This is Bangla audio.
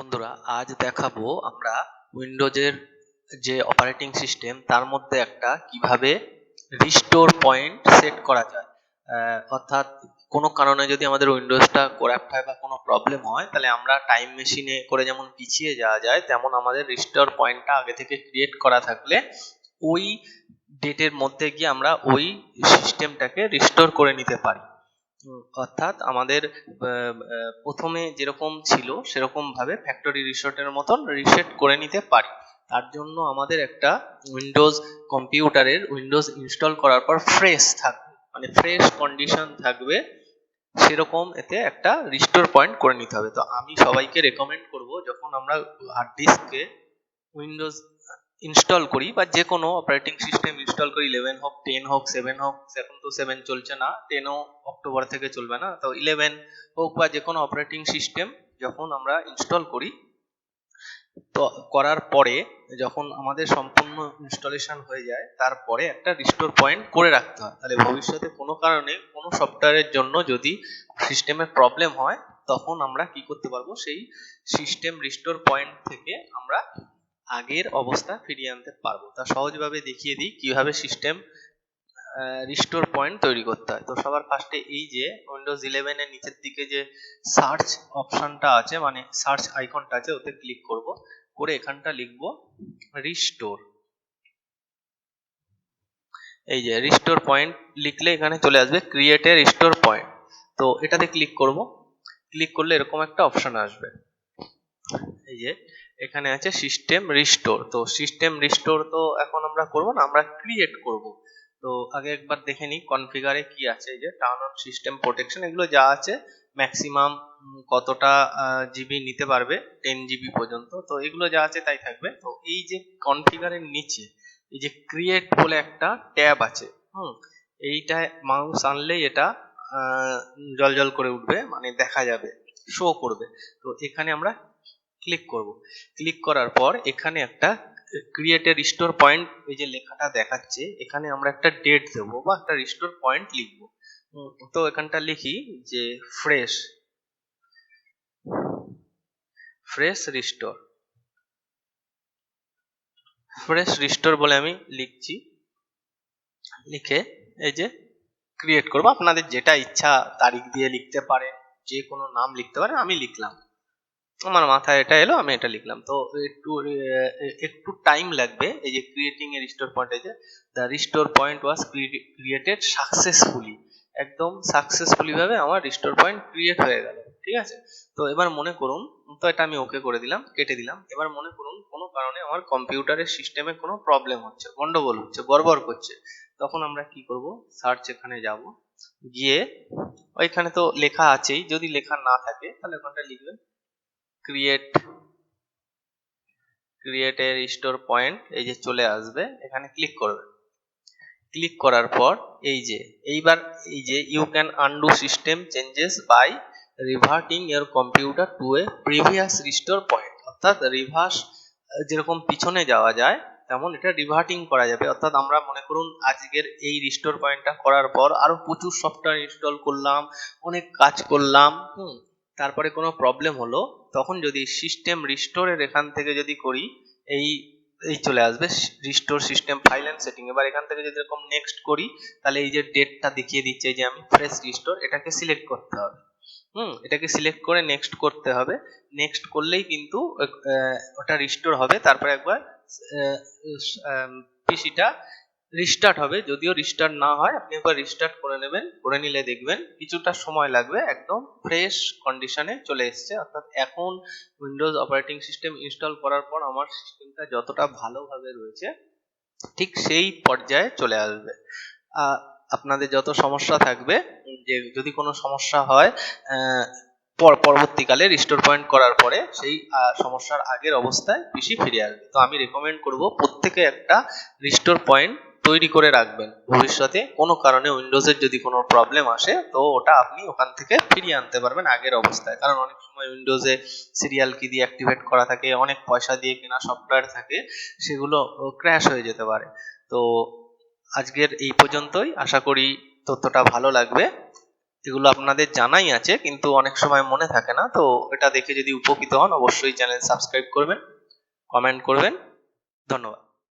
বন্ধুরা, আজ দেখাবো আমরা উইন্ডোজের যে অপারেটিং সিস্টেম, তার মধ্যে একটা কীভাবে রিস্টোর পয়েন্ট সেট করা যায়। অর্থাৎ কোনো কারণে যদি আমাদের উইন্ডোজটা করাপ্ট হয় বা কোনো প্রবলেম হয়, তাহলে আমরা টাইম মেশিনে করে যেমন পিছিয়ে যাওয়া যায়, তেমন আমাদের রিস্টোর পয়েন্টটা আগে থেকে ক্রিয়েট করা থাকলে ওই ডেটের মধ্যে গিয়ে আমরা ওই সিস্টেমটাকে রিস্টোর করে নিতে পারি। অর্থাৎ আমাদের প্রথমে যেরকম ছিল সেরকম ভাবে ফ্যাক্টরি রিসেটের মতন রিসেট করে নিতে পারি। তার জন্য আমাদের একটা উইন্ডোজ কম্পিউটারের উইন্ডোজ ইনস্টল করার পর ফ্রেশ থাকবে। মানে ফ্রেশ কন্ডিশন থাকবে, সেরকম এতে একটা রিস্টোর পয়েন্ট করে নিতে হবে। তো আমি সবাইকে রেকমেন্ড করব, যখন আমরা হার্ড ডিস্কে উইন্ডোজ ইনস্টল করি বা যে কোনো অপারেটিং সিস্টেম ইনস্টল করি ইলেভেন হোক টেন হোক সেভেন হোক, এখন তো সেভেন চলছে না টেনও অক্টোবর থেকে চলবে না, তো ইলেভেন হোক বা যে কোনো অপারেটিং সিস্টেম যখন আমরা ইনস্টল করি, তো করার পরে যখন আমাদের সম্পূর্ণ ইনস্টলেশন হয়ে যায়, তারপরে একটা রিস্টোর পয়েন্ট করে রাখতে হয়। তাহলে ভবিষ্যতে কোনো কারণে কোনো সফটওয়্যারের জন্য যদি সিস্টেমের প্রবলেম হয়, তখন আমরা কি করতে পারব? সেই সিস্টেম রিস্টোর পয়েন্ট থেকে আমরা আগের অবস্থা ফিরিয়ে আনতে পারব। তা সহজভাবে দেখিয়ে দিই কীভাবে সিস্টেম রিস্টোর পয়েন্ট তৈরি করতে হয়। তো সবার ফার্স্টে এই যে উইন্ডোজ ইলেভেনের নিচের দিকে যে সার্চ অপশনটা আছে মানে সার্চ আইকনটা আছে, ওতে ক্লিক করব। করে এখানটা লিখব রিস্টোর এই যে রিস্টোর পয়েন্ট লিখলে এখানে চলে আসবে ক্রিয়েট রিস্টোর পয়েন্ট তো এটাতে ক্লিক করব। ক্লিক করলে এরকম একটা অপশন আসবে। এই যে, এখানে আছে সিস্টেম রিস্টোর তো সিস্টেম রিস্টোর তো এখন আমরা করব না, আমরা ক্রিয়েট করব। তো আগে একবার দেখে নিই কনফিগারে কি আছে, এই যে টার্ন অন সিস্টেম প্রোটেকশন এগুলো যা আছে ম্যাক্সিমাম কতটা জিবি নিতে পারবে টেন জিবি পর্যন্ত, তো এগুলো যা আছে তাই থাকবে। তো এই যে কনফিগারের নিচে, এই যে ক্রিয়েট বলে একটা ট্যাব আছে, হুম, এইটা মাউস আনলেই এটা জল করে উঠবে মানে দেখা যাবে শো করবে। তো এখানে আমরা ক্লিক করব। ক্লিক করার পর এখানে একটা ক্রিয়েটের রিস্টোর পয়েন্ট এই যে লেখাটা দেখাচ্ছে, এখানে আমরা একটা ডেট দেবো বা একটা রিস্টোর পয়েন্ট লিখব। তো এখানটা লিখি যে fresh fresh restore fresh restore বলে আমি লিখছি। লিখে এই যে ক্রিয়েট করব। আপনাদের যেটা ইচ্ছা তারিখ দিয়ে লিখতে পারেন, যে কোনো নাম লিখতে পারেন, আমি লিখলাম। আমার মাথায় এটা এলো, আমি এটা লিখলাম। তো একটু একটু টাইম লাগবে। এই যে ক্রিয়েটিং এর রিস্টোর পয়েন্ট এই যে the restore point was created successfully একদম সাকসেসফুলি ভাবে আমার রিস্টোর পয়েন্ট ক্রিয়েট হয়ে গেল, ঠিক আছে? তো এবার মনে করুন, তো এটা আমি ওকে করে দিলাম, কেটে দিলাম। এবার মনে করুন, কোনো কারণে আমার কম্পিউটারের সিস্টেমে কোনো প্রবলেম হচ্ছে, গন্ডগোল হচ্ছে, গড়বড় করছে। তখন আমরা কি করব? সার্চ এখানে যাব। গিয়ে ওইখানে তো লেখা আছেই, যদি লেখা না থাকে, তাহলে ওখানটা লিখবেন create create a restore point এই যে চলে আসবে, এখানে ক্লিক করবে। ক্লিক করার পর এই যে, এইবার এই যে you can undo system changes by reverting your computer to a previous restore point অর্থাৎ রিভার্স যেরকম পিছনে যাওয়া যায়, তেমন এটা রিভার্টিং করা যাবে। অর্থাৎ আমরা মনে করুন আজকের এই রিস্টোর পয়েন্টটা করার পর আরও প্রচুর সফটওয়্যার ইনস্টল করলাম, অনেক কাজ করলাম, হুম। তারপরে কোনো প্রবলেম হলো, তখন যদি সিস্টেম রিস্টোরের এখান থেকে যদি করি, এই এই চলে আসবে restore system file and setting এবার এখান থেকে যদি এরকম নেক্সট করি, তাহলে এই যে ডেটটা দেখিয়ে দিচ্ছে যে আমি ফ্রেশ রিস্টোর এটাকে সিলেক্ট করতে হবে। হুম, এটাকে সিলেক্ট করে নেক্সট করতে হবে। নেক্সট করলেই কিন্তু ওটা রিস্টোর হবে। তারপরে একবার পিসিটা রিস্টার্ট হবে, যদিও রিস্টার্ট না হয়, আপনি একবার রিস্টার্ট করে নেবেন, করে নিলে দেখবেন কিছুটা সময় লাগবে, একদম ফ্রেশ কন্ডিশনে চলে এসেছে। অর্থাৎ এখন উইন্ডোজ অপারেটিং সিস্টেম ইনস্টল করার পর আমার সিস্টেমটা যতটা ভালোভাবে রয়েছে, ঠিক সেই পর্যায়ে চলে আসবে। আপনাদের যত সমস্যা থাকবে, যে যদি কোনো সমস্যা হয় পর- পরবর্তীকালে রিস্টোর পয়েন্ট করার পরে সেই সমস্যার আগের অবস্থায় পিসি ফিরে আসবে। তো আমি রেকমেন্ড করব প্রত্যেকে একটা রিস্টোর পয়েন্ট তৈরি করে রাখবেন। ভবিষ্যতে কোনো কারণে উইন্ডোজের যদি কোনো প্রবলেম আসে, তো ওটা আপনি ওখান থেকে ফিরিয়ে আনতে পারবেন আগের অবস্থায়। কারণ অনেক সময় উইন্ডোজে সিরিয়াল কি দিয়ে অ্যাক্টিভেট করা থাকে, অনেক পয়সা দিয়ে কেনা সফটওয়্যার থাকে, সেগুলো ক্র্যাশ হয়ে যেতে পারে। তো আজকের এই পর্যন্তই। আশা করি তথ্যটা ভালো লাগবে। এগুলো আপনাদের জানাই আছে, কিন্তু অনেক সময় মনে থাকে না। তো এটা দেখে যদি উপকৃত হন, অবশ্যই চ্যানেল সাবস্ক্রাইব করবেন, কমেন্ট করবেন। ধন্যবাদ।